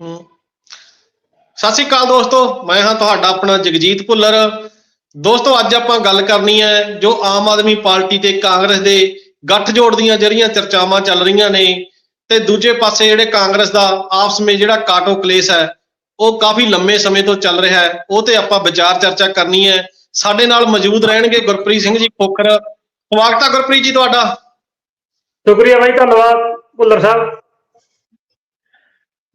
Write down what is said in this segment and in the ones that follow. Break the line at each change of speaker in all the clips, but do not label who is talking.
ਸਤਿ ਸ਼੍ਰੀ ਅਕਾਲ ਦੋਸਤੋ, ਮੈਂ ਹਾਂ ਤੁਹਾਡਾ ਆਪਣਾ ਜਗਜੀਤ ਭੁੱਲਰ। ਦੋਸਤੋ, ਅੱਜ ਆਪਾਂ ਗੱਲ ਕਰਨੀ ਹੈ ਜੋ ਆਮ ਆਦਮੀ ਪਾਰਟੀ ਤੇ ਕਾਂਗਰਸ ਦੇ ਗੱਠਜੋੜ ਦੀਆਂ ਜਿਹੜੀਆਂ ਚਰਚਾਵਾਂ ਚੱਲ ਰਹੀਆਂ ਨੇ ਤੇ ਦੂਜੇ ਪਾਸੇ ਜਿਹੜੇ ਕਾਂਗਰਸ ਦਾ ਆਪਸ ਵਿੱਚ ਜਿਹੜਾ ਕਾਟੋ ਕਲੇਸ਼ ਹੈ, ਉਹ ਕਾਫੀ ਲੰਮੇ ਸਮੇਂ ਤੋਂ ਚੱਲ ਰਿਹਾ ਹੈ। ਉਹ ਤੇ ਆਪਾਂ ਵਿਚਾਰ ਚਰਚਾ ਕਰਨੀ ਹੈ। ਸਾਡੇ ਨਾਲ ਮੌਜੂਦ ਰਹਿਣਗੇ ਗੁਰਪ੍ਰੀਤ ਸਿੰਘ ਜੀ ਖੋਖਰ। ਸਵਾਗਤ ਹੈ ਗੁਰਪ੍ਰੀਤ ਜੀ ਤੁਹਾਡਾ।
ਸ਼ੁਕਰੀਆ ਬਾਈ, ਧੰਨਵਾਦ ਭੁੱਲਰ ਸਾਹਿਬ।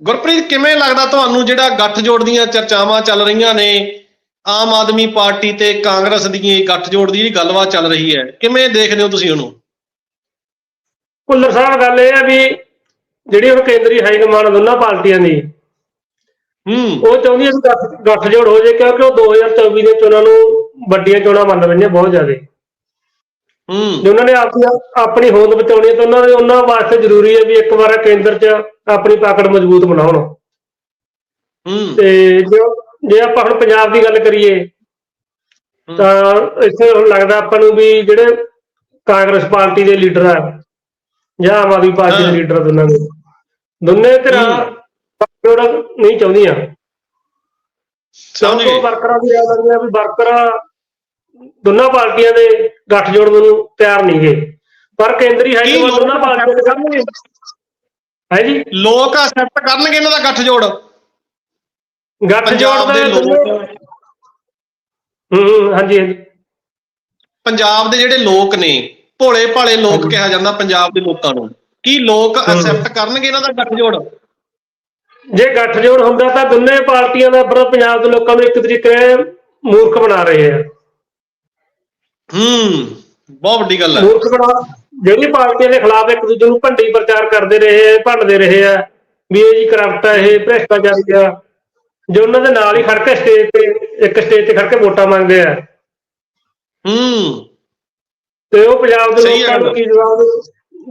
ਗੁਰਪ੍ਰੀਤ ਕਿਵੇਂ ਲੱਗਦਾ ਤੁਹਾਨੂੰ ਜਿਹੜਾ ਗੱਠਜੋੜ ਦੀਆਂ ਚਰਚਾਵਾਂ ਚੱਲ ਰਹੀਆਂ ਨੇ? ਆਮ ਆਦਮੀ ਪਾਰਟੀ ਤੇ ਕਾਂਗਰਸ ਦੀਆਂ ਗੱਠਜੋੜ ਦੀ ਜਿਹੜੀ ਗੱਲਬਾਤ ਚੱਲ ਰਹੀ ਹੈ ਕਿਵੇਂ ਦੇਖਦੇ ਹੋ ਤੁਸੀਂ ਉਹਨੂੰ?
ਭੁੱਲਰ ਸਾਹਿਬ ਗੱਲ ਇਹ ਹੈ ਵੀ ਜਿਹੜੀ ਹੁਣ ਕੇਂਦਰੀ ਹਾਈਕਮਾਂਡ ਦੋਨਾਂ ਪਾਰਟੀਆਂ ਦੀ
ਹੂੰ।
ਉਹ ਚਾਹੁੰਦੀ ਹੈ ਗੱਠਜੋੜ ਹੋ ਜਾਏ ਕਿਉਂਕਿ ਉਹ 2024 ਦੇ ਚੋਣਾਂ ਨੂੰ ਵੱਡੀਆਂ ਚੋਣਾਂ ਮੰਨ ਰਹੀਆਂ ਬਹੁਤ ਜ਼ਿਆਦਾ। ਜੇ ਉਹਨਾਂ ਨੇ ਆਪਣੀ ਆਪਣੀ ਹੋਂਦ ਬਚਾਉਣੀ ਹੈ ਤਾਂ ਉਹਨਾਂ ਦੇ ਉਹਨਾਂ ਵਾਸਤੇ ਜ਼ਰੂਰੀ ਹੈ ਵੀ ਇੱਕ ਵਾਰ ਕੇਂਦਰ 'ਚ ਆਪਣੀ ਪਕੜ ਮਜ਼ਬੂਤ ਬਣਾਉਣ।
ਹੂੰ।
ਤੇ ਜੇ ਜੇ ਆਪਾਂ ਹੁਣ ਪੰਜਾਬ ਦੀ ਗੱਲ ਕਰੀਏ ਤਾਂ ਇੱਥੇ ਹੁਣ ਲੱਗਦਾ ਆਪਾਂ ਨੂੰ ਵੀ ਜਿਹੜੇ ਕਾਂਗਰਸ ਪਾਰਟੀ ਦੇ ਲੀਡਰ ਆ ਜਾਂ ਆਮ ਆਦਮੀ ਪਾਰਟੀ ਦੇ। ਲੀਡਰ ਦੋਨਾਂ ਦੇ ਦੋਨੇ ਧਿਰਾਂ। ਗੱਠਜੋੜ ਨਹੀਂ ਚਾਹੁੰਦੀਆਂ।
ਸਮਝ ਗਏ
ਵਰਕਰਾਂ ਦੀ ਆ ਵੀ ਵਰਕਰ ਦੋਨਾਂ ਪਾਰਟੀਆਂ ਦੇ ਗੱਠਜੋੜ ਨੂੰ ਤਿਆਰ ਨਹੀਂ ਗਏ ਪਰ ਕੇਂਦਰੀ ਹਾਈਕਮਾਂਡ ਪਾਰਟੀਆਂ ਦੇ ਸਾਹਮਣੇ ਹੈ ਜੀ।
ਲੋਕ ਅਸੈਪਟ ਕਰਨਗੇ ਇਹਨਾਂ ਦਾ ਗੱਠਜੋੜ
ਗੱਠਜੋੜ ਦਾ
ਦੇ ਲੋਕ।
ਹੂੰ ਹਾਂਜੀ ਹਾਂਜੀ।
ਪੰਜਾਬ ਦੇ ਜਿਹੜੇ ਲੋਕ ਨੇ ਭੋਲੇ ਭਾਲੇ ਲੋਕ ਕਿਹਾ ਜਾਂਦਾ ਪੰਜਾਬ ਦੇ ਲੋਕਾਂ ਨੂੰ। ਕੀ ਲੋਕ ਅਸੈਪਟ ਕਰਨਗੇ ਇਹਨਾਂ ਦਾ ਗੱਠਜੋੜ
ਜੇ ਗੱਠਜੋੜ ਹੁੰਦਾ ਤਾਂ ਦੋਨੇ ਪਾਰਟੀਆਂ ਦਾ ਪਰ ਪੰਜਾਬ ਦੇ ਲੋਕਾਂ ਨੂੰ ਇੱਕ ਤਰੀਕੇ ਮੂਰਖ ਬਣਾ ਰਹੇ ਆ।
ਹੂੰ ਬਹੁਤ ਵੱਡੀ ਗੱਲ ਹੈ।
ਮੂਰਖ ਬਣਾ ਜਿਹੜੀ ਪਾਰਟੀਆਂ ਦੇ ਖਿਲਾਫ ਇੱਕ ਦੂਜੇ ਨੂੰ ਭੰਡੀ ਪ੍ਰਚਾਰ ਕਰਦੇ ਰਹੇ ਆ ਭੰਡਦੇ ਰਹੇ ਆ ਵੀ ਇਹ ਜੀ ਕਰਪਟ ਆ ਇਹ ਭ੍ਰਿਸ਼ਟਾਚਾਰੀ ਆ ਜੋ ਉਹਨਾਂ ਦੇ ਨਾਲ ਹੀ ਖੜ ਕੇ ਸਟੇਜ ਤੇ ਇੱਕ ਸਟੇਜ ਤੇ ਖੜ ਕੇ ਵੋਟਾਂ ਮੰਗਦੇ ਆ।
ਹੂੰ।
ਤੇ ਉਹ ਪੰਜਾਬ ਦੇ ਲੋਕਾਂ ਨੂੰ। ਕੀ ਜਵਾਬ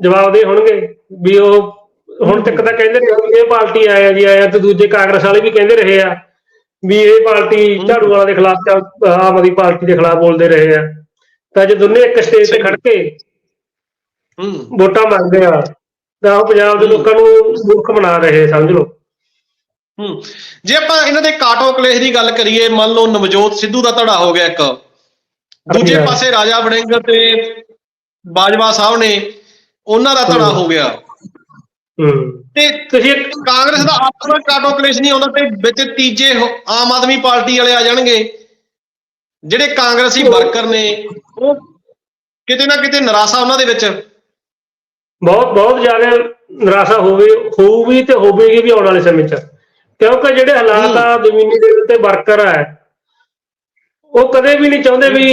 ਜਵਾਬ ਦੇ ਹੋਣਗੇ ਵੀ ਉਹ ਹੁਣ ਤੱਕ ਤਾਂ ਕਹਿੰਦੇ ਰਹੇ ਇਹ ਪਾਰਟੀ ਆਇਆ ਜੀ ਆਇਆ ਤੇ ਦੂਜੇ ਕਾਂਗਰਸ ਵਾਲੇ ਵੀ ਕਹਿੰਦੇ ਰਹੇ ਆ ਵੀ ਇਹ ਪਾਰਟੀ ਝਾੜੂ ਵਾਲਾ ਦੇ ਖਿਲਾਫ ਆਮ ਆਦਮੀ ਪਾਰਟੀ ਦੇ ਖਿਲਾਫ ਬੋਲਦੇ ਰਹੇ ਆ। ਤਾਂ ਜੇ ਦੋਨੇ ਇੱਕ ਸਟੇਜ ਤੇ ਖੜ ਕੇ
ਹੂੰ।
ਵੋਟਾਂ ਮੰਗਦੇ ਆ ਤਾਂ ਉਹ ਪੰਜਾਬ ਦੇ ਲੋਕਾਂ ਨੂੰ ਮੂਰਖ ਬਣਾ ਰਹੇ ਸਮਝ ਲਓ।
ਹੂੰ। ਜੇ ਆਪਾਂ ਇਹਨਾਂ ਦੇ ਕਾਟੋ ਕਲੇਸ਼ ਦੀ ਗੱਲ ਕਰੀਏ ਮੰਨ ਲਓ ਨਵਜੋਤ ਸਿੱਧੂ ਦਾ ਧੜਾ ਹੋ ਗਿਆ ਇੱਕ। ਦੂਜੇ। ਪਾਸੇ ਰਾਜਾ ਵੜਿੰਗ ਤੇ ਬਾਜਵਾ ਸਾਹਿਬ ਨੇ ਉਹਨਾਂ ਦਾ ਧੜਾ ਹੋ ਗਿਆ।
ਹੂੰ।
ਤੇ
ਤੁਸੀਂ
ਕਾਂਗਰਸ ਦਾ ਆਪਣਾ ਕਾਟੋ ਕਲੇਸ਼ ਨਹੀਂ ਆਉਂਦਾ ਤੇ ਵਿੱਚ ਤੀਜੇ ਆਮ ਆਦਮੀ ਪਾਰਟੀ ਵਾਲੇ ਆ ਜਾਣਗੇ। ਜਿਹੜੇ ਕਾਂਗਰਸੀ ਵਰਕਰ ਨੇ ਉਹ ਕਿਤੇ ਨਾ ਕਿਤੇ ਨਿਰਾਸ਼ਾ ਉਹਨਾਂ ਦੇ ਵਿੱਚ।
ਬਹੁਤ ਬਹੁਤ ਜ਼ਿਆਦਾ ਨਿਰਾਸ਼ਾ ਹੋਵੇ ਹੋਊਗੀ ਤੇ ਹੋਵੇਗੀ ਵੀ ਆਉਣ ਵਾਲੇ ਸਮੇਂ 'ਚ। ਕਿਉਂਕਿ ਜਿਹੜੇ ਹਾਲਾਤ ਆ ਜ਼ਮੀਨੀ ਲੈਵਲ ਤੇ ਵਰਕਰ ਆ ਉਹ ਕਦੇ ਵੀ ਨਹੀਂ ਚਾਹੁੰਦੇ ਵੀ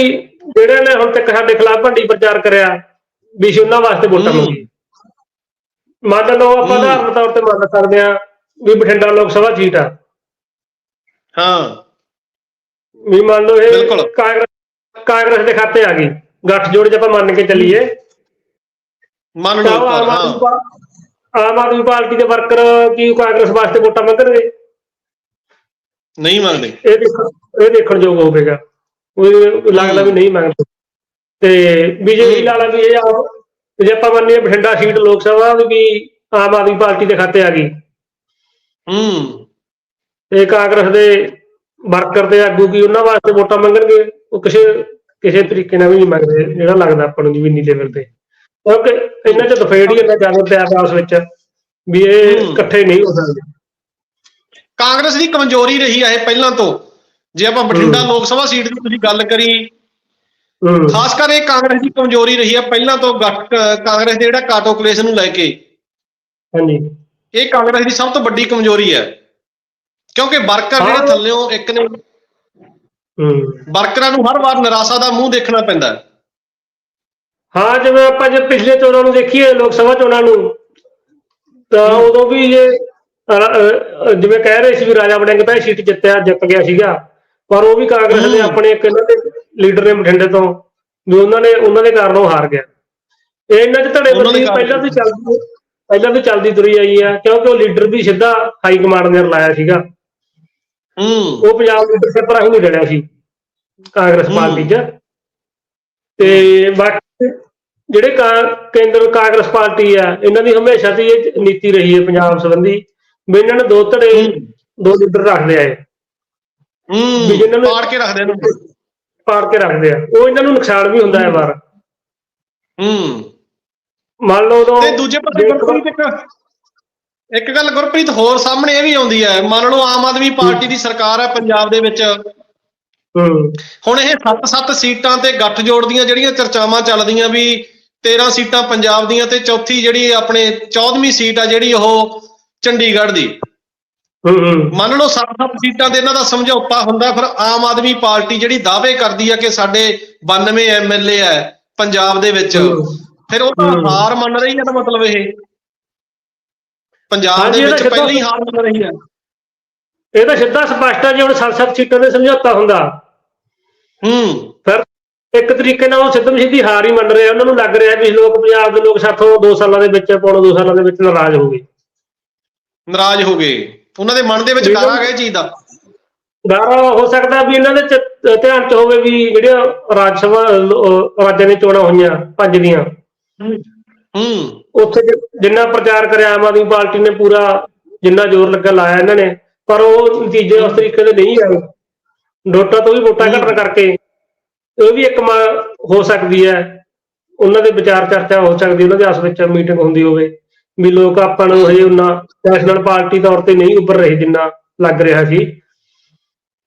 ਜਿਹੜੇ ਨੇ ਹੁਣ ਤੱਕ ਸਾਡੇ ਖਿਲਾਫ ਭੰਡੀ ਪ੍ਰਚਾਰ ਕਰਿਆ ਵੀ ਉਹਨਾਂ ਵਾਸਤੇ ਵੋਟਾਂ। ਮੰਗੀ ਮੰਨ ਲਓ ਆਪਾਂ। ਉਦਾਹਰਨ ਤੌਰ ਤੇ ਮੰਨ ਸਕਦੇ ਆ ਵੀ ਬਠਿੰਡਾ ਲੋਕ ਸਭਾ ਸੀਟ ਆ।
ਹਾਂ।
ਵੀ ਮੰਨ ਲਓ ਇਹ। ਕਾਂਗਰਸ ਕਾਂਗਰਸ ਦੇ ਖਾਤੇ ਆ ਗਈ ਗੱਠਜੋੜ ਜੇ ਆਪਾਂ ਮੰਨ ਕੇ ਚੱਲੀਏ।
ਮੰਨ ਲਓ
ਆਮ ਆਦਮੀ ਪਾਰਟੀ ਦੇ ਵਰਕਰ ਕੀ ਕਾਂਗਰਸ ਵਾਸਤੇ ਵੋਟਾਂ ਮੰਗਣਗੇ?
ਨਹੀਂ ਮੰਗਦੇ।
ਇਹ ਦੇਖਣ ਇਹ ਦੇਖਣ ਯੋਗ ਹੋਵੇਗਾ। ਉਹ ਲੱਗਦਾ ਵੀ ਨਹੀਂ ਮੰਗਦੇ। ਤੇ ਬੀਜੇਪੀ ਲਾਲਾ ਵੀ ਇਹ ਆ ਜੇ ਆਪਾਂ ਮੰਨੀਏ ਬਠਿੰਡਾ ਸੀਟ ਲੋਕ ਸਭਾ ਦੀ ਵੀ ਆਮ ਆਦਮੀ ਪਾਰਟੀ ਦੇ ਖਾਤੇ ਆ ਗਈ।
ਹੂੰ।
ਤੇ ਕਾਂਗਰਸ ਦੇ ਵਰਕਰ ਤੇ ਆਗੂ ਕੀ ਉਹਨਾਂ ਵਾਸਤੇ ਵੋਟਾਂ ਮੰਗਣਗੇ? ਉਹ ਕਿਸੇ ਕਿਸੇ ਤਰੀਕੇ ਨਾਲ ਵੀ ਨਹੀਂ ਮੰਗਦੇ ਜਿਹੜਾ ਲੱਗਦਾ ਆਪਾਂ ਨੂੰ ਜ਼ਮੀਨੀ ਲੈਵਲ ਤੇ। ਕਿਉਂਕਿ ਇਹਨਾਂ ਚ ਦਫੇੜ ਹੀ ਇੰਨਾ ਜ਼ਿਆਦਾ ਪਿਆ ਉਸ ਵਿੱਚ ਵੀ ਇਹ। ਇਕੱਠੇ ਨਹੀਂ ਹੋ ਸਕਦੇ।
ਕਾਂਗਰਸ ਦੀ ਕਮਜ਼ੋਰੀ ਰਹੀ ਹੈ ਇਹ ਪਹਿਲਾਂ ਤੋਂ। ਜੇ ਆਪਾਂ ਬਠਿੰਡਾ ਲੋਕ ਸਭਾ ਸੀਟ ਦੀ ਤੁਸੀਂ ਗੱਲ ਕਰੀ ਖਾਸ ਕਰ ਇਹ ਕਾਂਗਰਸ ਦੀ ਕਮਜ਼ੋਰੀ ਰਹੀ ਹੈ ਪਹਿਲਾਂ ਤੋਂ ਗੱਠ ਕਾਂਗਰਸ ਦੇ ਜਿਹੜਾ ਕਾਟੋ ਕਲੇਸ਼ ਨੂੰ ਲੈ ਕੇ।
ਹਾਂਜੀ।
ਇਹ ਕਾਂਗਰਸ ਦੀ ਸਭ ਤੋਂ ਵੱਡੀ ਕਮਜ਼ੋਰੀ ਹੈ। ਕਿਉਂਕਿ ਵਰਕਰ। ਜਿਹੜੇ ਥੱਲਿਓਂ ਇੱਕ ਨੇ ਵਰਕਰਾਂ ਨੂੰ ਹਰ ਵਾਰ ਨਿਰਾਸ਼ਾ ਦਾ ਮੂੰਹ ਦੇਖਣਾ ਪੈਂਦਾ ਹੈ।
ਹਾਂ ਜਿਵੇਂ ਆਪਾਂ ਜੇ ਪਿਛਲੇ ਚੋਣਾਂ ਨੂੰ ਦੇਖੀਏ ਲੋਕ ਸਭਾ ਚੋਣਾਂ ਨੂੰ ਤਾਂ ਉਦੋਂ ਵੀ ਇਹ ਜਿਵੇਂ ਕਹਿ ਰਹੇ ਸੀ ਵੀ ਰਾਜਾ ਵੜਿੰਗ ਤਾਂ ਇਹ ਸੀਟ ਜਿੱਤਿਆ ਜਿੱਤ ਗਿਆ ਸੀਗਾ ਪਰ ਉਹ ਵੀ ਕਾਂਗਰਸ
ਹੂੰ।
ਆਪਣੇ ਇੱਕ ਇਹਨਾਂ ਦੇ ਲੀਡਰ ਨੇ ਬਠਿੰਡੇ ਤੋਂ ਵੀ ਉਹਨਾਂ ਨੇ ਉਹਨਾਂ ਦੇ ਕਾਰਨ ਉਹ ਹਾਰ ਗਿਆ ਇਹ ਇਹਨਾਂ ਚ ਧੜੇ
ਦੇ
ਬੰਦੀ। ਪਹਿਲਾਂ ਤੋਂ ਚੱਲਦੀ ਪਹਿਲਾਂ ਤੋਂ ਚੱਲਦੀ ਤੁਰੀ ਆਈ ਆ ਕਿਉਂਕਿ ਉਹ ਲੀਡਰ ਵੀ ਸਿੱਧਾ ਹਾਈ ਕਮਾਂਡ ਨੇ ਰਲਾਇਆ ਸੀਗਾ
ਹੂੰ।
ਉਹ ਪੰਜਾਬ ਲੀਡਰਸ਼ਿਪ ਰਾਹੀਂ ਨਹੀਂ ਲੜਿਆ ਸੀ? ਕਾਂਗਰਸ
ਹੂੰ।
ਪਾਰਟੀ 'ਚ। ਤੇ ਬਾਕੀ ਜਿਹੜੇ ਕਾ- ਕੇਂਦਰ ਕਾਂਗਰਸ ਪਾਰਟੀ ਆ ਇਹਨਾਂ ਦੀ ਹਮੇਸ਼ਾ ਤੋਂ ਇਹ ਨੀਤੀ ਰਹੀ ਹੈ ਪੰਜਾਬ ਸੰਬੰਧੀ। ਵੀ ਇਹਨਾਂ ਨੇ ਦੋ ਧੜੇ
ਹੂੰ।
ਦੋ ਲੀਡਰ ਰੱਖਦੇ ਆ ਇਹ, ਵੀ ਜਿਨ੍ਹਾਂ
ਹੂੰ
ਨੂੰ-
ਪਾੜ ਕੇ ਰੱਖਦੇ ਨੇ।
ਪਾੜ ਕੇ ਰੱਖਦੇ ਆ। ਉਹ ਇਹਨਾਂ ਨੂੰ ਨੁਕਸਾਨ ਵੀ ਹੁੰਦਾ ਹੈ ਵਾਰ
ਹੂੰ।
ਮੰਨ ਲਓ
ਤੇ ਦੂਜੇ ਪਾਸੇ ਗੁਰਪ੍ਰੀਤ ਇੱਕ ਇੱਕ ਗੱਲ ਗੁਰਪ੍ਰੀਤ ਹੋਰ ਸਾਹਮਣੇ ਇਹ ਵੀ ਆਉਂਦੀ ਹੈ ਮੰਨ ਲਓ ਆਮ ਆਦਮੀ ਪਾਰਟੀ ਦੀ ਸਰਕਾਰ ਹੈ ਪੰਜਾਬ ਦੇ ਵਿੱਚ। ਹੁਣ ਇਹ 7-7 ਸੀਟਾਂ ਤੇ ਗੱਠ ਜੋੜ ਦੀਆਂ ਜਿਹੜੀਆਂ ਚਰਚਾਵਾਂ ਚੱਲਦੀਆਂ ਵੀ 13 ਸੀਟਾਂ ਪੰਜਾਬ ਦੀਆਂ ਤੇ ਚੌਥੀ ਜਿਹੜੀ ਆਪਣੇ 14ਵੀਂ ਸੀਟ ਆ ਜਿਹੜੀ ਉਹ ਚੰਡੀਗੜ੍ਹ ਦੀ। ਮੰਨ ਲਓ 7-7 ਸੀਟਾਂ ਤੇ ਇਹਨਾਂ ਦਾ ਸਮਝੌਤਾ ਹੁੰਦਾ ਫਿਰ ਆਮ ਆਦਮੀ ਪਾਰਟੀ ਜਿਹੜੀ ਦਾਅਵੇ ਕਰਦੀ ਆ ਕਿ ਸਾਡੇ 92 ਐਮਐਲਏ ਹੈ ਪੰਜਾਬ ਦੇ ਵਿੱਚ। ਫਿਰ ਉਹ ਤਾਂ। ਹਾਰ ਮੰਨ ਰਹੀ ਹੈ ਤਾਂ ਮਤਲਬ ਇਹ। ਪੰਜਾਬ ਦੇ ਵਿੱਚ ਪਹਿਲੀ ਹਾਰ ਮੰਨ ਰਹੀ ਹੈ।
ਇਹ ਤਾਂ ਸਿੱਧਾ ਸਪਸ਼ਟ ਆ ਜੇ ਹੁਣ 7-7 ਸੀਟਾਂ ਦੇ ਸਮਝੌਤਾ ਹੁੰਦਾ।
ਹੂੰ।
ਫਿਰ ਇੱਕ ਤਰੀਕੇ ਨਾਲ ਉਹ ਸਿੱਧਮ ਸਿੱਧੀ ਹਾਰ ਹੀ ਮੰਨ ਰਹੇ ਆ। ਉਹਨਾਂ ਨੂੰ ਲੱਗ ਰਿਹਾ ਵੀ ਲੋਕ ਪੰਜਾਬ ਦੇ ਲੋਕ ਸਾਥੋਂ 2 ਸਾਲਾਂ ਦੇ ਵਿੱਚ ਪੌਣੇ 2 ਸਾਲਾਂ ਦੇ ਵਿੱਚ ਨਾਰਾਜ਼ ਹੋ ਗਏ।
ਨਾਰਾਜ਼ ਹੋ ਗਏ। ਉਹਨਾਂ ਦੇ ਮਨ ਦੇ ਵਿੱਚ ਗਿਆ ਇਹ ਚੀਜ਼ ਦਾ।
ਡਰ ਹੋ ਸਕਦਾ ਵੀ ਇਹਨਾਂ ਦੇ ਧਿਆਨ ਚ ਹੋਵੇ ਵੀ ਜਿਹੜੀਆਂ ਰਾਜ ਸਭਾ ਰਾਜਾਂ ਦੀਆਂ ਚੋਣਾਂ ਹੋਈਆਂ ਪੰਜ ਦੀਆਂ।
ਹੂੰ।
ਉੱਥੇ ਜਿੰਨਾ ਪ੍ਰਚਾਰ ਕਰਿਆ ਆਮ ਆਦਮੀ ਪਾਰਟੀ ਨੇ ਪੂਰਾ ਜਿੰਨਾ ਜ਼ੋਰ ਲੱਗਾ ਲਾਇਆ ਇਹਨਾਂ ਨੇ ਪਰ ਉਹ ਨਤੀਜੇ ਉਸ ਤਰੀਕੇ ਦੇ ਨਹੀਂ ਆਏ। ਡੋਟਾ ਤੋਂ ਵੀ ਵੋਟਾਂ ਘਟਣ ਕਰਕੇ ਇਹ ਵੀ ਇੱਕ ਮ- ਹੋ ਸਕਦੀ ਹੈ। ਉਹਨਾਂ ਦੇ ਵਿਚਾਰ ਚਰਚਾ ਹੋ ਸਕਦੀ ਉਹਨਾਂ ਦੇ ਆਪਸ ਵਿੱਚ ਮੀਟਿੰਗ ਹੁੰਦੀ ਹੋਵੇ। ਵੀ ਲੋਕ ਆਪਾਂ ਨੂੰ ਹਜੇ ਉਹਨਾਂ ਨੈਸ਼ਨਲ ਪਾਰਟੀ ਤੌਰ ਤੇ ਨਹੀਂ ਉੱਭਰ ਰਹੇ ਜਿੰਨਾ ਲੱਗ ਰਿਹਾ ਸੀ।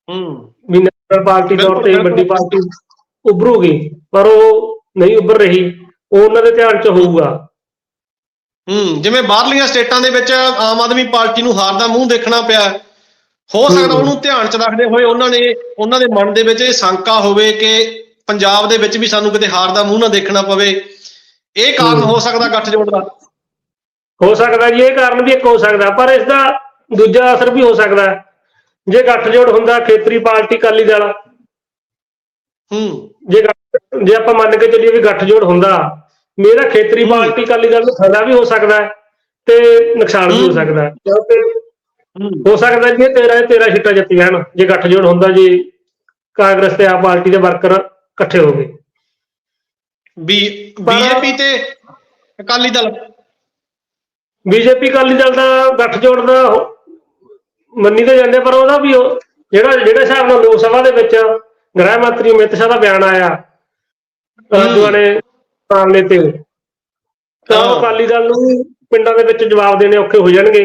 ਹੂੰ।
ਵੀ ਨੈਸ਼ਨਲ ਪਾਰਟੀ ਤੌਰ ਤੇ ਵੱਡੀ ਪਾਰਟੀ ਉੱਭਰੂਗੀ ਪਰ ਉਹ ਨਹੀਂ ਉੱਭਰ ਰਹੀ। ਉਹ ਉਹਨਾਂ ਦੇ ਧਿਆਨ 'ਚ ਹੋਊਗਾ
ਹੂੰ ਜਿਵੇਂ ਬਾਹਰਲੀਆਂ ਸਟੇਟਾਂ ਦੇ ਵਿੱਚ ਆਮ ਆਦਮੀ ਪਾਰਟੀ ਨੂੰ ਹਾਰ ਦਾ ਮੂੰਹ ਦੇਖਣਾ ਪਿਆ ਹੈ। ਸਕਦਾ। ਉਹਨੂੰ ਧਿਆਨ 'ਚ ਰੱਖਦੇ ਹੋਏ ਉਹਨਾਂ ਨੇ ਉਹਨਾਂ ਦੇ ਮਨ ਦੇ ਵਿੱਚ ਇਹ ਸ਼ੰਕਾ ਹੋਵੇ ਕਿ ਪੰਜਾਬ ਦੇ ਵਿੱਚ ਵੀ ਸਾਨੂੰ ਕਿਤੇ ਹਾਰ ਦਾ ਮੂੰਹ ਨਾ ਦੇਖਣਾ ਪਵੇ ਇਹ ਕਾਰਨ
ਹੂੰ।
ਸਕਦਾ ਗੱਠਜੋੜ ਦਾ
ਹੋ ਸਕਦਾ ਜੀ ਇਹ ਕਾਰਨ ਵੀ ਇੱਕ ਹੋ ਸਕਦਾ ਪਰ ਇਸ ਦਾ ਦੂਜਾ ਅਸਰ ਵੀ ਹੋ ਸਕਦਾ। ਜੇ ਗੱਠਜੋੜ ਹੁੰਦਾ ਖੇਤਰੀ ਪਾਰਟੀ ਅਕਾਲੀ ਦਲ
ਹੂੰ।
ਜੇ ਗੱਠ- ਜੇ ਆਪਾਂ ਮੰਨ ਕੇ ਚੱਲੀਏ ਵੀ ਗੱਠਜੋੜ ਹੁੰਦਾ ਮੇਰਾ ਖੇਤਰੀ। ਪਾਰਟੀ ਅਕਾਲੀ ਦਲ ਨੂੰ ਫਾਇਦਾ ਵੀ ਹੋ ਸਕਦਾ ਹੈ ਤੇ ਨੁਕਸਾਨ ਵੀ ਹੋ
ਹੂੰ।
ਸਕਦਾ ਹੈ। ਕਿਉਂਕਿ
ਹੂੰ।
ਹੋ ਸਕਦਾ ਜੀ ਇਹ 13 13 ਸੀਟਾਂ ਜਿੱਤ ਜਾਣ ਜੇ ਗੱਠਜੋੜ ਹੁੰਦਾ ਜੀ ਕਾਂਗਰਸ ਤੇ ਆਪ ਪਾਰਟੀ ਦੇ ਵਰਕਰ ਇਕੱਠੇ ਹੋ ਗਏ।
ਬੀ ਬੀਜੇਪੀ ਤੇ ਅਕਾਲੀ ਦਲ?
ਬੀਜੇਪੀ ਅਕਾਲੀ ਦਲ ਦਾ ਗੱਠਜੋੜ ਦਾ ਉਹ ਮੰਨੀ ਤਾਂ ਜਾਂਦੇ ਪਰ ਉਹਦਾ ਵੀ ਉਹ- ਜਿਹੜਾ ਜਿਹੜੇ ਹਿਸਾਬ ਨਾਲ ਲੋਕ ਸਭਾ ਦੇ ਵਿੱਚ ਗ੍ਰਹਿ ਮੰਤਰੀ ਅਮਿਤ ਸ਼ਾਹ ਦਾ ਬਿਆਨ ਆਇਆ। ਰਾਜੂਆਂ ਨੇ ਮਾਮਲੇ ਤੇ ਤਾਂ ਉਹ। ਅਕਾਲੀ ਦਲ ਨੂੰ ਵੀ ਪਿੰਡਾਂ ਦੇ ਵਿੱਚ ਜਵਾਬ ਦੇਣੇ ਔਖੇ ਹੋ ਜਾਣਗੇ।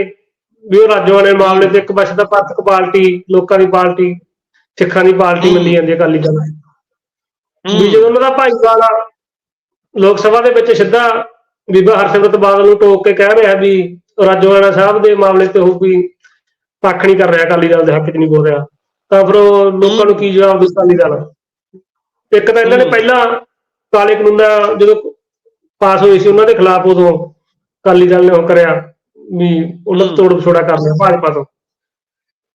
ਵੀ ਉਹ ਰਾਜੂਆਂ ਨੇ ਮਾਮਲੇ ਤੇ ਇੱਕ ਪਾਸੇ ਤਾਂ ਪੰਥਕ ਪਾਰਟੀ ਲੋਕਾਂ ਦੀ ਪਾਰਟੀ ਸਿੱਖਾਂ ਦੀ ਪਾਰਟੀ। ਮੰਨੀ ਜਾਂਦੀ ਹੈ ਅਕਾਲੀ ਦਲ। ਵੀ ਜਦੋਂ ਉਹਨਾਂ ਦਾ ਭਾਈਵਾਲਾ ਲੋਕ ਸਭਾ ਦੇ ਵਿੱਚ ਸਿੱਧਾ ਬੀਬਾ ਹਰਸਿਮਰਤ ਬਾਦਲ ਨੂੰ ਟੋਕ ਕੇ ਕਹਿ ਰਿਹਾ ਵੀ ਰਾਜੋਆਣਾ ਸਾਹਿਬ ਦੇ ਮਾਮਲੇ ਤੇ ਉਹ ਕੋਈ ਪੱਖ ਨਹੀਂ ਕਰ ਰਿਹਾ ਅਕਾਲੀ ਦਲ ਦੇ ਹੱਕ 'ਚ ਨਹੀਂ ਬੋਲ ਰਿਹਾ। ਤਾਂ ਫਿਰ ਉਹ ਲੋਕਾਂ ਨੂੰ ਕੀ ਜਵਾਬ ਦੇ ਅਕਾਲੀ ਦਲ ਇੱਕ ਤਾਂ ਇਹਨਾਂ ਨੇ। ਪਹਿਲਾਂ ਕਾਲੇ ਕਾਨੂੰਨ ਦਾ ਜਦੋਂ ਪਾਸ ਹੋਈ ਸੀ ਉਹਨਾਂ ਦੇ ਖਿਲਾਫ ਉਦੋਂ ਅਕਾਲੀ ਦਲ ਨੇ ਉਹ ਕਰਿਆ ਵੀ ਉਹਨਾਂ
ਹੂੰ।
ਤੋੜ ਵਿਛੋੜਾ ਕਰ ਲਿਆ ਭਾਜਪਾ ਤੋਂ।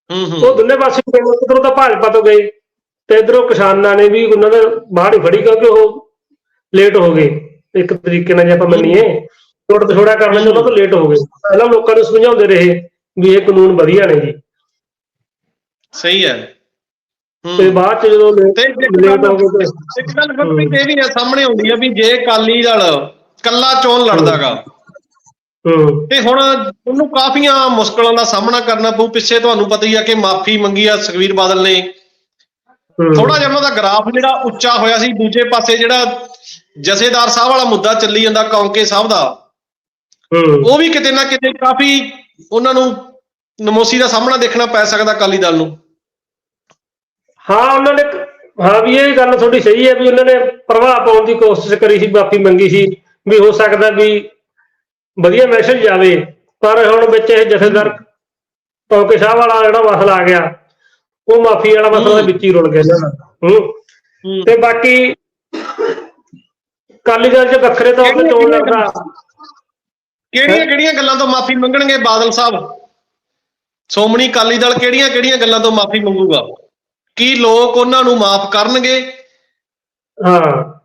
ਹੂੰ ਹੂੰ।
ਉਹ ਦੋਨੇ ਪਾਸੇ ਗਏ ਉਧਰੋਂ ਤਾਂ ਭਾਜਪਾ ਤੋਂ ਗਏ ਤੇ ਇਧਰੋਂ ਕਿਸਾਨਾਂ ਨੇ ਵੀ ਉਹਨਾਂ ਦਾ ਬਾਹਰ ਹੀ ਫੜੀ ਕਿਉਂਕਿ ਉਹ ਲੇਟ ਹੋ ਗਏ। ਇੱਕ ਤਰੀਕੇ ਨਾਲ ਜੇ ਆਪਾਂ ਮੰਨੀਏ ਤੋੜ ਵਿਛੋੜਾ ਕਰਨ ਚ ਉਹਨਾਂ ਤੋਂ ਲੇਟ ਹੋ ਗਏ। ਪਹਿਲਾਂ ਲੋਕਾਂ ਨੂੰ ਸਮਝਾਉਂਦੇ ਰਹੇ ਵੀ ਇਹ ਕਾਨੂੰਨ ਵਧੀਆ ਨੇ ਜੀ।
ਸਹੀ ਹੈ।
ਤੇ
ਹੂੰ
ਬਾਅਦ ਚ ਜਦੋਂ ਲੇਟ ਹੋ
ਗੱਲ
ਗਏ
ਇੱਕ ਗੱਲ ਗੁਰਪ੍ਰੀਤ ਇਹ ਵੀ ਹੈ ਸਾਹਮਣੇ ਆਉਂਦੀ ਆ ਵੀ ਜੇ ਅਕਾਲੀ ਦਲ ਕੱਲਾ ਚੋਣ ਲੜਦਾਗਾ
ਹੂੰ।
ਤੇ ਹੁਣ ਉਹਨੂੰ ਕਾਫੀਆਂ ਮੁਸ਼ਕਲਾਂ ਦਾ ਸਾਹਮਣਾ ਕਰਨਾ ਪਊ। ਪਿੱਛੇ ਤੁਹਾਨੂੰ ਪਤਾ ਹੀ ਆ ਕਿ ਮਾਫੀ ਮੰਗੀ ਆ ਸੁਖਵੀਰ ਬਾਦਲ ਨੇ।
ਹੂੰ।
ਥੋੜਾ ਜਿਹਾ ਉਹਨਾਂ ਦਾ ਗ੍ਰਾਫ ਜਿਹੜਾ ਉੱਚਾ ਹੋਇਆ ਸੀ ਦੂਜੇ ਪਾਸੇ ਜਿਹੜਾ ਜਥੇਦਾਰ ਸਾਹਿਬ ਵਾਲਾ ਮੁੱਦਾ ਚੱਲੀ ਜਾਂਦਾ ਕੌਂਕੇ ਸਾਹਿਬ ਦਾ
ਹੂੰ।
ਉਹ ਵੀ ਕਿਤੇ ਨਾ ਕਿਤੇ ਕਾਫੀ ਉਹਨਾਂ ਨੂੰ ਨਮੋਸੀ ਦਾ ਸਾਹਮਣਾ ਦੇਖਣਾ ਪੈ ਸਕਦਾ ਅਕਾਲੀ ਦਲ ਨੂੰ।
ਹਾਂ ਉਹਨਾਂ ਨੇ ਹਾਂ ਵੀ ਇਹ ਗੱਲ ਤੁਹਾਡੀ ਸਹੀ ਹੈ ਵੀ ਉਹਨਾਂ ਨੇ ਪ੍ਰਭਾਵ ਪਾਉਣ ਦੀ ਕੋਸ਼ਿਸ਼ ਕਰੀ ਸੀ ਮਾਫੀ ਮੰਗੀ ਸੀ ਵੀ ਹੋ ਸਕਦਾ ਵੀ ਵਧੀਆ ਮੈਸੇਜ ਜਾਵੇ ਪਰ ਹੁਣ ਵਿੱਚ ਇਹ ਜਥੇਦਾਰ ਕੌਕੇ ਸਾਹਿਬ ਵਾਲਾ ਜਿਹੜਾ ਮਸਲਾ ਆ ਗਿਆ ਉਹ ਮਾਫੀ ਵਾਲਾ ਮਸਲਾ ਦੇ ਵਿੱਚ ਹੀ ਰੁਲ ਗਿਆ। ਇਹਨਾਂ ਦਾ ਹੂੰ। ਤੇ ਬਾਕੀ ਕਾਲੀ ਦਲ ਚ ਵੱਖਰੇ ਤੌਰ ਤੇ ਚੋਣ ਲੜਦਾ।
ਕਿਹੜੀਆਂ ਕਿਹੜੀਆਂ ਗੱਲਾਂ ਤੋਂ ਮਾਫੀ ਮੰਗਣਗੇ ਬਾਦਲ ਸਾਹਿਬ? ਸ਼੍ਰੋਮਣੀ ਅਕਾਲੀ ਦਲ ਕਿਹੜੀਆਂ ਕਿਹੜੀਆਂ ਗੱਲਾਂ ਤੋਂ ਮਾਫੀ ਮੰਗੂਗਾ? ਕੀ ਲੋਕ ਉਹਨਾਂ ਨੂੰ ਮਾਫ ਕਰਨਗੇ?
ਹਾਂ।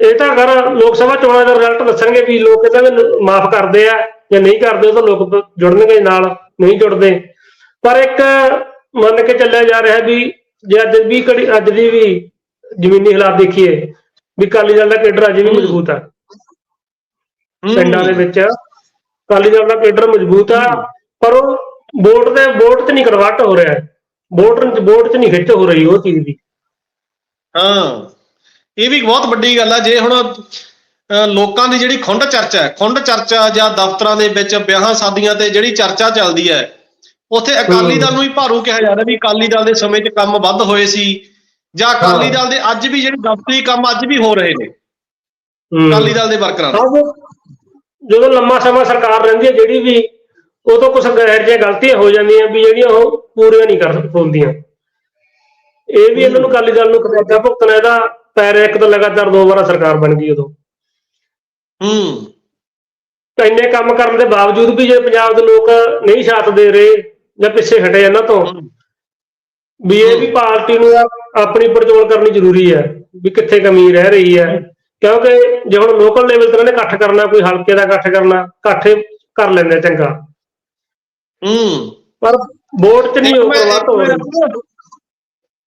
ਇਹ ਤਾਂ ਅਗਰ ਲੋਕ ਸਭਾ ਚੋਣਾਂ ਦਾ ਰਿਜ਼ਲਟ ਦੱਸਣਗੇ ਵੀ ਲੋਕ ਇਹਨਾਂ ਦੇ ਮਾਫ ਕਰਦੇ ਆ ਜਾਂ ਨਹੀਂ ਕਰਦੇ ਤਾਂ ਲੋਕ ਜੁੜਨਗੇ ਨਾਲ ਨਹੀਂ ਜੁੜਦੇ। ਪਰ ਇੱਕ ਮੰਨ ਕੇ ਚੱਲਿਆ ਜਾ ਰਿਹਾ ਵੀ ਜੇ ਅੱਜ ਵੀ ਅੱਜ ਦੀ ਵੀ ਜ਼ਮੀਨੀ ਹਾਲਾਤ ਦੇਖੀਏ ਵੀ ਅਕਾਲੀ ਦਲ ਦਾ ਕੇਡਰ ਅਜੇ ਵੀ। ਮਜ਼ਬੂਤ ਆ। ਪਿੰਡਾਂ ਦੇ ਵਿੱਚ ਅਕਾਲੀ ਦਲ ਦਾ ਕੇਡਰ ਮਜ਼ਬੂਤ ਆ ਪਰ ਉਹ ਵੋਟ ਦੇ ਵੋਟ 'ਚ ਨਹੀਂ ਕਨਵਰਟ ਹੋ ਰਿਹਾ। ਵੋਟ ਵੋਟ 'ਚ ਨਹੀਂ ਖਿੱਚ ਹੋ ਰਹੀ ਉਹ ਚੀਜ਼ ਦੀ
ਹਾਂ ਇਹ ਵੀ ਬਹੁਤ ਵੱਡੀ ਗੱਲ ਆ ਜੇ ਹੁਣ ਲੋਕਾਂ ਦੀ ਜਿਹੜੀ ਖੁੰਡ ਚਰਚਾ ਹੈ ਖੁੰਡ ਚਰਚਾ ਜਾਂ ਦਫ਼ਤਰਾਂ ਦੇ ਵਿੱਚ ਵਿਆਹਾਂ ਸ਼ਾਦੀਆਂ ਤੇ ਜਿਹੜੀ ਚਰਚਾ ਚੱਲਦੀ ਹੈ ਉੱਥੇ ਅਕਾਲੀ। ਦਲ ਨੂੰ ਹੀ ਭਾਰੂ ਕਿਹਾ ਜਾਂਦਾ ਵੀ ਅਕਾਲੀ ਦਲ ਦੇ ਸਮੇਂ 'ਚ ਕੰਮ ਵੱਧ ਹੋਏ ਸੀ ਜਾਂ ਅਕਾਲੀ। ਦਲ ਦੇ ਅੱਜ ਵੀ ਜਿਹੜੇ ਦਫ਼ਤਰੀ ਕੰਮ ਅੱਜ ਵੀ ਹੋ ਰਹੇ ਨੇ। ਅਕਾਲੀ ਦਲ ਦੇ ਵਰਕਰਾਂ ਦੇ
ਜਦੋਂ ਲੰਮਾ ਸਮਾਂ ਸਰਕਾਰ ਰਹਿੰਦੀ ਹੈ ਜਿਹੜੀ ਵੀ ਉਹ ਤੋਂ ਕੁਝ ਗੈਰ ਜਿਹੀਆਂ ਗਲਤੀਆਂ ਹੋ ਜਾਂਦੀਆਂ ਵੀ ਜਿਹੜੀਆਂ ਉਹ ਪੂਰੀਆਂ ਨਹੀਂ ਕਰ ਹੁੰਦੀਆਂ। ਇਹ ਵੀ ਇਹਨਾਂ ਨੂੰ ਅਕਾਲੀ ਦਲ ਨੂੰ ਖਜ਼ਾਨਾ ਭੁਗਤਣਾ ਇਹਦਾ ਪੈਰ ਇੱਕ ਤੋਂ ਲਗਾਤਾਰ ਦੋ ਵਾਰ ਸਰਕਾਰ ਬਣ ਗਈ ਉਦੋਂ।
ਹੂੰ।
ਤਾਂ ਇੰਨੇ ਕੰਮ ਕਰਨ ਦੇ ਬਾਵਜੂਦ ਵੀ ਜੇ ਪੰਜਾਬ ਦੇ ਲੋਕ ਨਹੀਂ ਸਾਥ ਦੇ ਰਹੇ ਜਾਂ ਪਿੱਛੇ ਹਟੇ ਇਹਨਾਂ ਤੋਂ ਵੀ ਇਹ ਵੀ ਪਾਰਟੀ ਨੂੰ ਆਪਣੀ ਪੜਚੋਲ ਕਰਨੀ ਜ਼ਰੂਰੀ ਹੈ ਵੀ ਕਿੱਥੇ ਕਮੀ ਰਹਿ ਰਹੀ ਹੈ। ਕਿਉਂਕਿ ਜੇ ਹੁਣ ਲੋਕਲ ਲੈਵਲ ਤੇ ਇਹਨਾਂ ਨੇ ਇਕੱਠ ਕਰਨਾ ਕੋਈ ਹਲਕੇ ਦਾ ਇਕੱਠ ਕਰਨਾ ਇਕੱਠੇ ਕਰ ਲੈਂਦੇ ਚੰਗਾ।
ਹੂੰ।
ਪਰ ਵੋਟ 'ਚ ਨਹੀਂ ਉਹ ਪ੍ਰਵਾਹ ਹੋ ਰਹੀ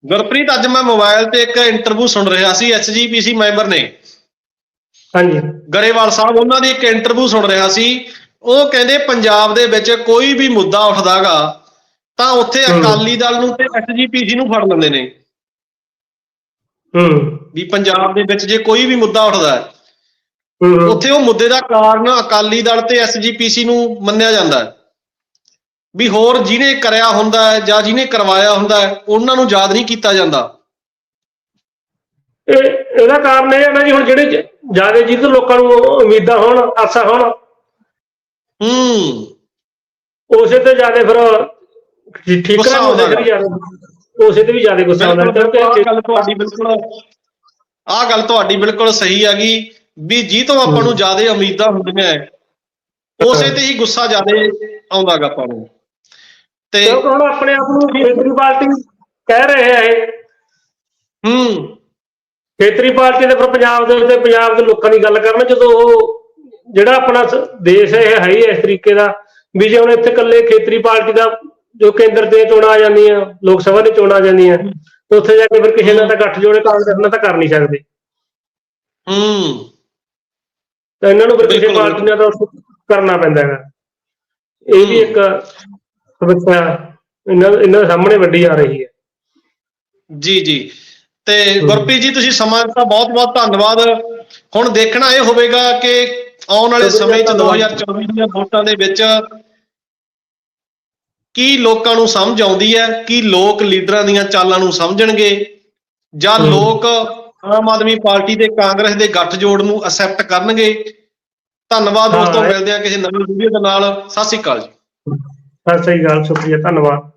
ਗੁਰਪ੍ਰੀਤ ਅੱਜ ਮੈਂ ਮੋਬਾਈਲ ਤੇ ਇੱਕ ਇੰਟਰਵਿਊ ਸੁਣ ਰਿਹਾ ਸੀ ਐਸਜੀਪੀਸੀ ਮੈਂਬਰ ਨੇ।
ਹਾਂਜੀ।
ਗਰੇਵਾਲ ਸਾਹਿਬ ਉਹਨਾਂ ਦੀ ਇੱਕ ਇੰਟਰਵਿਊ ਸੁਣ ਰਿਹਾ ਸੀ। ਉਹ ਕਹਿੰਦੇ ਪੰਜਾਬ ਦੇ ਵਿੱਚ ਕੋਈ ਵੀ ਮੁੱਦਾ ਉੱਠਦਾਗਾ ਤਾਂ ਉੱਥੇ। ਅਕਾਲੀ ਦਲ ਨੂੰ ਤੇ ਐਸਜੀਪੀਸੀ ਨੂੰ ਫੜ ਲੈਂਦੇ ਨੇ।
ਹੂੰ।
ਵੀ ਪੰਜਾਬ ਦੇ ਵਿੱਚ ਜੇ ਕੋਈ ਵੀ ਮੁੱਦਾ ਉੱਠਦਾ ਹੂੰ। ਉੱਥੇ ਉਹ ਮੁੱਦੇ ਦਾ ਕਾਰਨ ਅਕਾਲੀ ਦਲ ਤੇ ਐਸਜੀਪੀਸੀ ਨੂੰ ਮੰਨਿਆ ਜਾਂਦਾ ਹੈ। ਵੀ ਹੋਰ ਜਿਹਨੇ ਕਰਿਆ ਹੁੰਦਾ ਹੈ ਜਾਂ ਜਿਹਨੇ ਕਰਵਾਇਆ ਹੁੰਦਾ ਹੈ ਉਹਨਾਂ ਨੂੰ ਯਾਦ ਨਹੀਂ ਕੀਤਾ ਜਾਂਦਾ।
ਇਹ ਇਹਦਾ ਕਾਰਨ ਇਹ ਹੈ ਨਾ ਜੀ ਹੁਣ ਜਿਹੜੇ ਜ਼ਿਆਦਾ ਜਿਹਦੇ ਲੋਕਾਂ ਨੂੰ ਉਮੀਦਾਂ ਹੋਣ ਆਸਾਂ ਹੋਣ।
ਹੂੰ।
ਉਸੇ ਤੇ ਜ਼ਿਆਦਾ ਫਿਰ ਠੀਕ ਨਾ ਤੇ ਵੀ ਜ਼ਿਆਦਾ ਉਸੇ ਤੇ ਵੀ ਜ਼ਿਆਦਾ ਗੁੱਸਾ ਆਉਂਦਾ
ਬਿਲਕੁਲ ਆਹ
ਕਿਉਂਕਿ
ਗੱਲ ਤੁਹਾਡੀ ਬਿਲਕੁਲ। ਆਹ ਗੱਲ ਤੁਹਾਡੀ ਬਿਲਕੁਲ ਸਹੀ ਹੈਗੀ ਵੀ ਜੀ ਤੋਂ ਆਪਾਂ ਨੂੰ ਜ਼ਿਆਦਾ ਉਮੀਦਾਂ ਹੁੰਦੀਆਂ ਉਸੇ ਤੇ ਹੀ ਗੁੱਸਾ ਜ਼ਿਆਦਾ ਆਉਂਦਾਗਾ ਆਪਾਂ ਨੂੰ। ਤੇ
ਕਿਉਂਕਿ ਹੁਣ ਆਪਣੇ ਆਪ ਨੂੰ ਖੇਤਰੀ ਪਾਰਟੀ ਕਹਿ ਰਹੇ ਆ ਇਹ।
ਹੂੰ।
ਖੇਤਰੀ ਪਾਰਟੀ ਦੇ ਫਿਰ ਪੰਜਾਬ ਦੇ ਉੱਤੇ ਪੰਜਾਬ ਦੇ ਲੋਕਾਂ ਦੀ ਗੱਲ ਕਰਨ ਜਦੋਂ ਉਹ ਜਿਹੜਾ ਆਪਣਾ ਦੇਸ਼ ਹੈ ਇਹ ਹੈ ਹੀ ਇਸ ਤਰੀਕੇ ਦਾ ਵੀ ਜੇ ਹੁਣ ਇੱਥੇ ਇਕੱਲੇ ਖੇਤਰੀ ਪਾਰਟੀ ਦਾ ਜੋ ਕੇਂਦਰ ਦੇ ਚੋਣਾਂ ਆ ਜਾਂਦੀਆਂ ਲੋਕ ਸਭਾ ਦੀ ਚੋਣਾਂ ਆ ਜਾਂਦੀਆਂ ਤੇ ਉੱਥੇ ਜਾ ਕੇ ਫਿਰ ਕਿਸੇ ਨਾਲ ਤਾਂ ਗੱਠ ਜੋੜੇ ਕਾਂਗਰਸ ਨਾਲ ਤਾਂ ਕਰ ਨਹੀਂ ਸਕਦੇ।
ਹੂੰ।
ਤਾਂ ਇਹਨਾਂ ਨੂੰ ਫਿਰ ਕਿਸੇ ਪਾਰਟੀ ਨਾਲ ਤਾਂ ਕਰਨਾ ਪੈਂਦਾ ਹੈਗਾ। ਇਹ ਵੀ ਇੱਕ ਸਮੱਸਿਆ ਇਹਨਾਂ ਇਹਨਾਂ ਦੇ ਸਾਹਮਣੇ ਵੱਡੀ ਆ ਰਹੀ ਹੈ।
ਜੀ ਜੀ। ਤੇ ਗੁਰਪ੍ਰੀਤ ਜੀ ਤੁਸੀਂ ਸਮਾਂ ਦਿੱਤਾ ਬਹੁਤ ਬਹੁਤ ਧੰਨਵਾਦ। ਹੁਣ ਦੇਖਣਾ ਇਹ ਹੋਵੇਗਾ ਕਿ ਆਉਣ ਵਾਲੇ ਸਮੇਂ 'ਚ
ਧੰਨਵਾਦ।
2024 ਦੀਆਂ ਵੋਟਾਂ ਦੇ ਵਿੱਚ ਕੀ ਲੋਕਾਂ ਨੂੰ ਸਮਝ ਆਉਂਦੀ ਹੈ ਕੀ ਲੋਕ ਲੀਡਰਾਂ ਦੀਆਂ ਚਾਲਾਂ ਨੂੰ ਸਮਝਣਗੇ ਜਾਂ। ਲੋਕ ਆਮ ਆਦਮੀ ਪਾਰਟੀ ਤੇ ਕਾਂਗਰਸ ਦੇ ਗੱਠਜੋੜ ਨੂੰ ਅਸੈਪਟ ਕਰਨਗੇ? ਧੰਨਵਾਦ ਦੋਸਤੋ ਮਿਲਦੇ ਹਾਂ ਕਿਸੇ ਨਵੀਂ ਵੀਡੀਓ ਦੇ ਨਾਲ। ਸਤਿ ਸ਼੍ਰੀ ਅਕਾਲ ਜੀ।
ਸਤਿ ਸ੍ਰੀ ਅਕਾਲ ਸ਼ੁਕਰੀਆ ਧੰਨਵਾਦ।